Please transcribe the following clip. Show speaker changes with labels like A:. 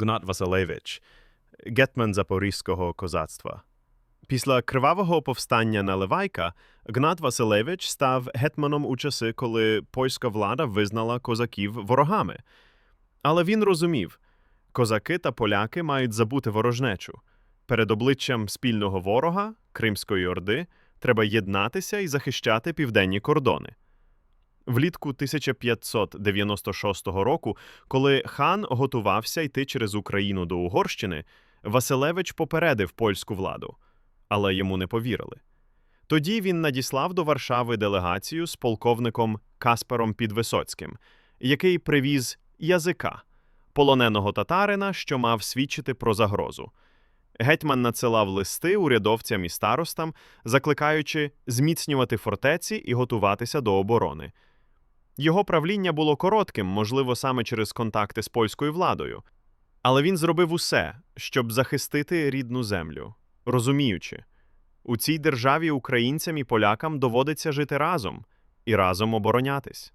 A: Гнат Василевич, гетман Запорізького козацтва. Після кривавого повстання на Левайка Гнат Василевич став гетманом у часи, коли польська влада визнала козаків ворогами. Але він розумів, козаки та поляки мають забути ворожнечу. Перед обличчям спільного ворога, Кримської Орди, треба єднатися і захищати південні кордони. Влітку 1596 року, коли хан готувався йти через Україну до Угорщини, Василевич попередив польську владу, але йому не повірили. Тоді він надіслав до Варшави делегацію з полковником Каспером Підвисоцьким, який привіз язика, полоненого татарина, що мав свідчити про загрозу. Гетьман надсилав листи урядовцям і старостам, закликаючи зміцнювати фортеці і готуватися до оборони. Його правління було коротким, можливо, саме через контакти з польською владою. Але він зробив усе, щоб захистити рідну землю, розуміючи, у цій державі українцям і полякам доводиться жити разом і разом оборонятись.